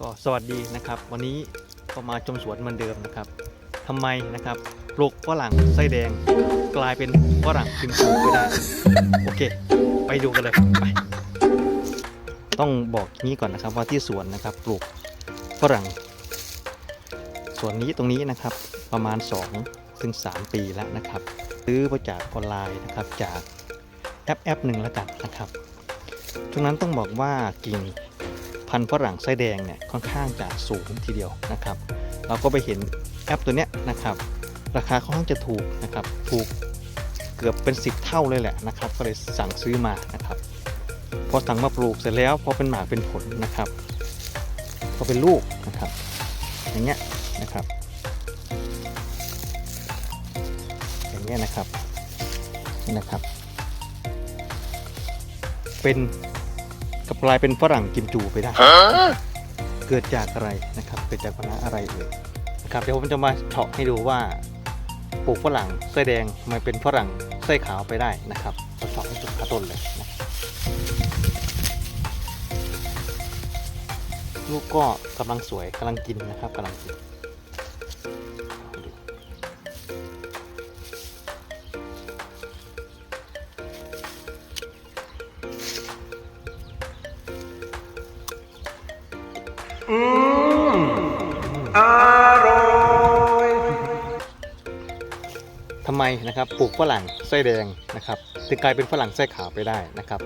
ก็สวัสดีนะครับ วันนี้ก็มาชมสวนเหมือนเดิมนะครับทำไมนะครับปลูกฝรั่งไส้แดง กลายเป็นฝรั่งพิมพ์ไปได้ โอเค ไปดูกันเลยไปต้องบอกอย่างนี้ก่อนนะครับว่าที่สวนนะครับปลูกฝรั่งสวนนี้ตรงนี้นะครับประมาณ 2 ถึง 3 ปีแล้วนะครับ ซื้อมาจากออนไลน์นะครับจากแอปแอปหนึ่งแล้วกันนะครับช่วงนั้นต้องบอกว่ากิ่ง พันธุ์ฝรั่งไส้แดงเนี่ยค่อนข้างจะสูงทีเดียวนะครับ เราก็ไปเห็นแอปตัวเนี้ยนะครับ ราคาค่อนข้างจะถูกนะครับถูกเกือบเป็น 10 เท่าเลยแหละนะครับ ก็เลยสั่งซื้อมานะครับ พอสั่งมาปลูกเสร็จแล้วพอเป็นหมากเป็นผลนะครับพอเป็นลูกนะครับ อย่างเงี้ยนะครับ อย่างเงี้ยนะครับนี่นะครับ เป็น กลับกลายเป็นฝรั่งกิมจูไปได้ เกิดจากอะไรนะครับ เกิดจากปัญหาอะไรเอ่ยนะครับเดี๋ยวผมจะมาเฉาะให้ดูว่าปลูกฝรั่งไส้แดงทำไมเป็นฝรั่งไส้ขาวไปได้นะครับเราเฉาะให้สุดขาต้นเลยนะครับลูกก็กำลังสวยกำลังกินนะครับกำลังกิน อืมอร่อยทำไมนะครับปลูกฝรั่งไส้แดงนะครับถึงกลายเป็นฝรั่งไส้ขาวไปได้นะครับ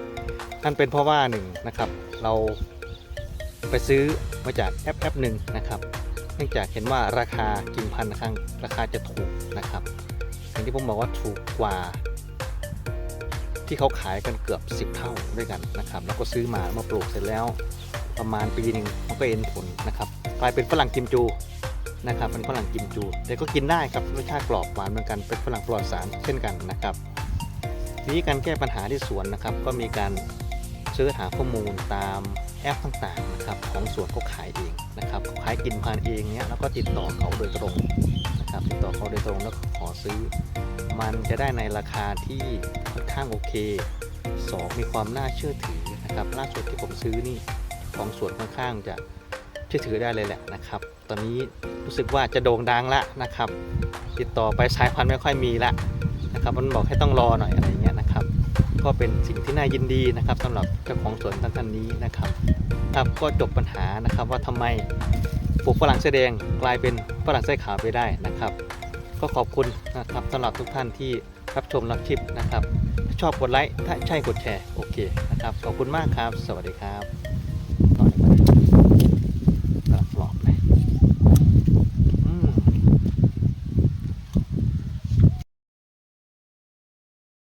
นั่นเป็นเพราะว่าหนึ่งนะครับเราไปซื้อมาจากแอปแอปหนึ่งนะครับเนื่องจากเห็นว่าราคากิ่งพันธุ์ข้างราคาจะถูกนะครับอย่างที่ผมบอกว่าถูกกว่า ที่เขาขายกันเกือบ 10 เท่าด้วยกันนะครับ แล้วก็ซื้อมามาปลูกเสร็จแล้ว ประมาณปีหนึ่งมันก็เอ็นผลนะครับกลายเป็นฝรั่งกิมจูนะครับเป็นฝรั่งกิมจู แต่ก็กินได้ครับรสชาติกรอบหวานเหมือนกันเป็นฝรั่งปลอดสารเช่นกันนะครับวิธีการแก้ปัญหาที่สวนนะครับ ก็มีการเสิร์ชหาข้อมูลตามแอปต่างๆนะครับของสวนเขาขายเองนะครับเขาขายกินพันเองเนี้ยแล้วก็ติดต่อเขาโดยตรงนะครับติดต่อเขาโดยตรงแล้วขอซื้อ มันจะได้ในราคาที่ค่อนข้างโอเคสองมีความน่าเชื่อถือนะครับล่าสุดที่ผมซื้อนี่ ของสวนค่อนข้างจะเชื่อถือได้เลยแหละนะครับ ตอนนี้รู้สึกว่าจะโด่งดังละนะครับ ติดต่อไปสายพันธุ์ไม่ค่อยมีละนะครับ มันบอกให้ต้องรอหน่อยอะไรเงี้ยนะครับ ก็เป็นสิ่งที่น่ายินดีนะครับสำหรับเจ้าของสวนท่านท่านนี้นะครับครับก็จบปัญหานะครับว่าทำไมปลูกฝรั่งเสื้อแดงกลายเป็นฝรั่งไส้ขาวไปได้นะครับ ก็ขอบคุณนะครับสำหรับทุกท่านที่รับชมรับชิปนะครับถ้าชอบกดไลค์ถ้าใช่กดแชร์โอเคนะครับขอบคุณมากครับ สวัสดีครับ